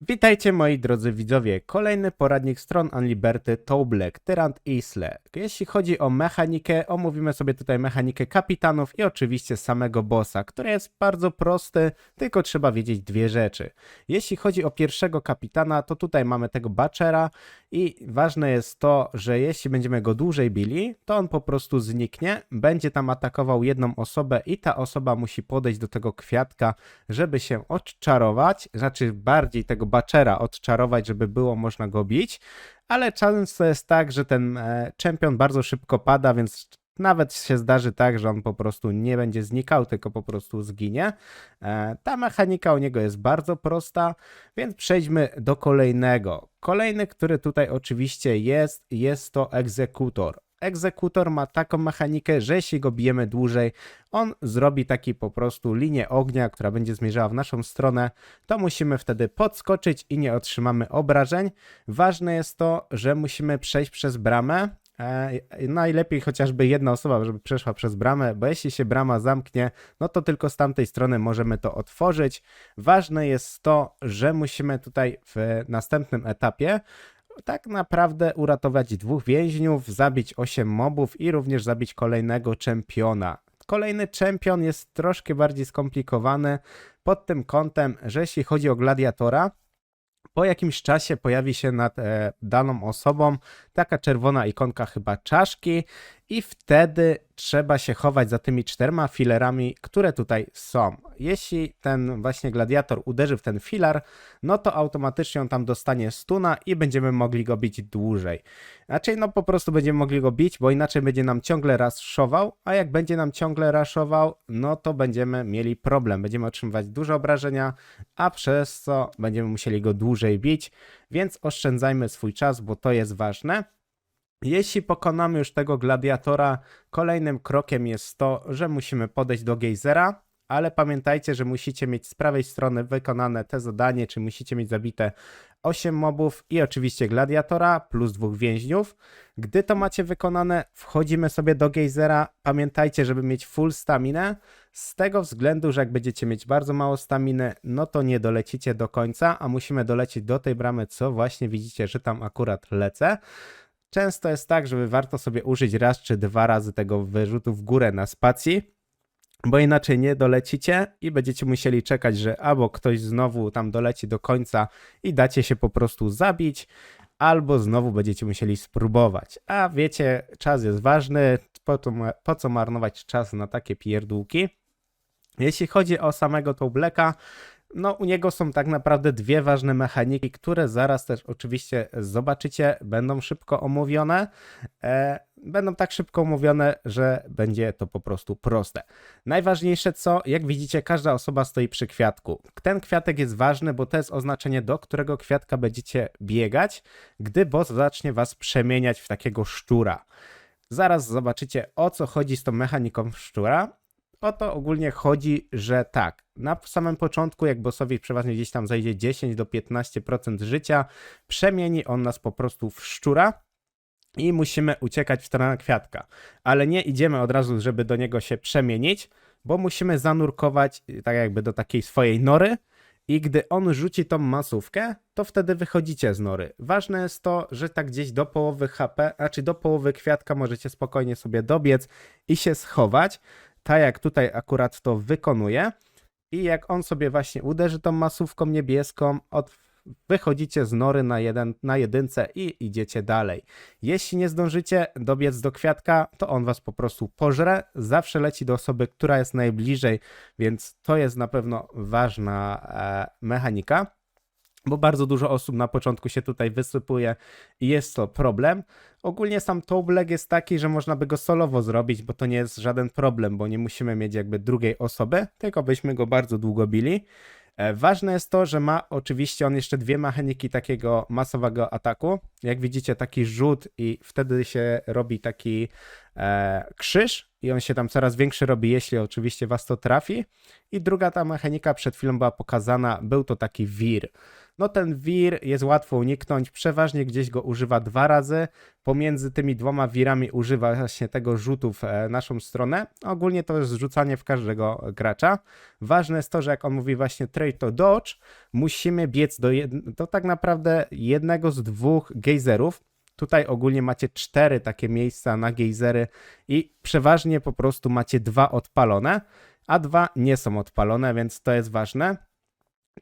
Witajcie moi drodzy widzowie, kolejny poradnik stron Unliberty Toblek, Tyrant Isle. Jeśli chodzi o mechanikę, omówimy sobie tutaj mechanikę kapitanów i oczywiście samego bossa, który jest bardzo prosty, tylko trzeba wiedzieć dwie rzeczy. Jeśli chodzi o pierwszego kapitana, to tutaj mamy tego Butchera i ważne jest to, że jeśli będziemy go dłużej bili, to on po prostu zniknie, będzie tam atakował jedną osobę i ta osoba musi podejść do tego kwiatka, żeby się odczarować, znaczy bardziej tego Butchera odczarować, żeby było można go bić, ale często jest tak, że ten e, czempion bardzo szybko pada, więc nawet się zdarzy tak, że on po prostu nie będzie znikał, tylko po prostu zginie. E, Ta mechanika u niego jest bardzo prosta, więc przejdźmy do kolejnego. Kolejny, który tutaj oczywiście jest, jest to egzekutor. Egzekutor ma taką mechanikę, że jeśli go bijemy dłużej, on zrobi taki po prostu linię ognia, która będzie zmierzała w naszą stronę, to musimy wtedy podskoczyć i nie otrzymamy obrażeń. Ważne jest to, że musimy przejść przez bramę. E, najlepiej chociażby jedna osoba, żeby przeszła przez bramę, bo jeśli się brama zamknie, no to tylko z tamtej strony możemy to otworzyć. Ważne jest to, że musimy tutaj w następnym etapie tak naprawdę uratować dwóch więźniów, zabić 8 mobów i również zabić kolejnego czempiona. Kolejny czempion jest troszkę bardziej skomplikowany pod tym kątem, że jeśli chodzi o gladiatora, po jakimś czasie pojawi się nad e, daną osobą taka czerwona ikonka chyba czaszki i wtedy trzeba się chować za tymi czterema filerami, które tutaj są. Jeśli ten właśnie gladiator uderzy w ten filar, no to automatycznie on tam dostanie stuna i będziemy mogli go bić dłużej. Znaczy, no po prostu będziemy mogli go bić, bo inaczej będzie nam ciągle raszował, a jak będzie nam ciągle raszował, no to będziemy mieli problem. Będziemy otrzymywać duże obrażenia, a przez co będziemy musieli go dłużej bić, więc oszczędzajmy swój czas, bo to jest ważne. Jeśli pokonamy już tego gladiatora, kolejnym krokiem jest to, że musimy podejść do gejzera, ale pamiętajcie, że musicie mieć z prawej strony wykonane te zadanie, czy musicie mieć zabite 8 mobów i oczywiście gladiatora plus dwóch więźniów. Gdy to macie wykonane, wchodzimy sobie do gejzera. Pamiętajcie, żeby mieć full staminę, z tego względu, że jak będziecie mieć bardzo mało staminy, no to nie dolecicie do końca, a musimy dolecieć do tej bramy, co właśnie widzicie, że tam akurat lecę. Często jest tak, żeby warto sobie użyć raz czy dwa razy tego wyrzutu w górę na spacji, bo inaczej nie dolecicie i będziecie musieli czekać, że albo ktoś znowu tam doleci do końca i dacie się po prostu zabić, albo znowu będziecie musieli spróbować. A wiecie, czas jest ważny, po, to, po co marnować czas na takie pierdółki? Jeśli chodzi o samego Tobleka, no, u niego są tak naprawdę dwie ważne mechaniki, które zaraz też oczywiście zobaczycie, będą szybko omówione. E, będą tak szybko omówione, że będzie to po prostu proste. Najważniejsze co, jak widzicie, każda osoba stoi przy kwiatku. Ten kwiatek jest ważny, bo to jest oznaczenie, do którego kwiatka będziecie biegać, gdy boss zacznie was przemieniać w takiego szczura. Zaraz zobaczycie, o co chodzi z tą mechaniką szczura. O to ogólnie chodzi, że tak, na samym początku, jak bossowi przeważnie gdzieś tam zajdzie 10 do 15% życia, przemieni on nas po prostu w szczura i musimy uciekać w stronę kwiatka. Ale nie idziemy od razu, żeby do niego się przemienić, bo musimy zanurkować tak jakby do takiej swojej nory i gdy on rzuci tą masówkę, to wtedy wychodzicie z nory. Ważne jest to, że tak gdzieś do połowy HP, znaczy do połowy kwiatka możecie spokojnie sobie dobiec i się schować, tak jak tutaj akurat to wykonuje. I jak on sobie właśnie uderzy tą masówką niebieską, od, wychodzicie z nory na, jeden, na jedynce i idziecie dalej. Jeśli nie zdążycie dobiec do kwiatka, to on was po prostu pożre. Zawsze leci do osoby, która jest najbliżej, więc to jest na pewno ważna e, mechanika bo bardzo dużo osób na początku się tutaj wysypuje i jest to problem. Ogólnie sam Toblek jest taki, że można by go solowo zrobić, bo to nie jest żaden problem, bo nie musimy mieć jakby drugiej osoby, tylko byśmy go bardzo długo bili. E, ważne jest to, że ma oczywiście on jeszcze dwie mechaniki takiego masowego ataku. Jak widzicie, taki rzut i wtedy się robi taki e, krzyż i on się tam coraz większy robi, jeśli oczywiście was to trafi. I druga ta mechanika przed chwilą była pokazana, był to taki wir. No ten wir jest łatwo uniknąć, przeważnie gdzieś go używa dwa razy. Pomiędzy tymi dwoma wirami używa właśnie tego rzutu w e, naszą stronę. Ogólnie to jest rzucanie w każdego gracza. Ważne jest to, że jak on mówi właśnie trade to dodge, musimy biec do, jed... do tak naprawdę jednego z dwóch gejzerów. Tutaj ogólnie macie cztery takie miejsca na gejzery i przeważnie po prostu macie dwa odpalone, a dwa nie są odpalone, więc to jest ważne.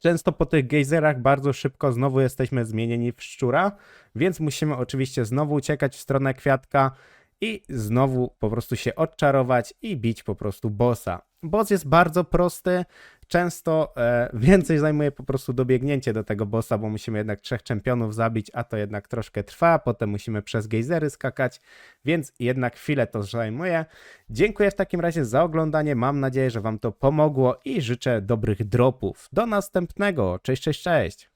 Często po tych gejzerach bardzo szybko znowu jesteśmy zmienieni w szczura, więc musimy oczywiście znowu uciekać w stronę kwiatka i znowu po prostu się odczarować i bić po prostu bossa. Boss jest bardzo prosty, często e, więcej zajmuje po prostu dobiegnięcie do tego bossa, bo musimy jednak trzech czempionów zabić, a to jednak troszkę trwa, potem musimy przez gejzery skakać, więc jednak chwilę to zajmuje. Dziękuję w takim razie za oglądanie, mam nadzieję, że Wam to pomogło i życzę dobrych dropów. Do następnego, cześć, cześć, cześć!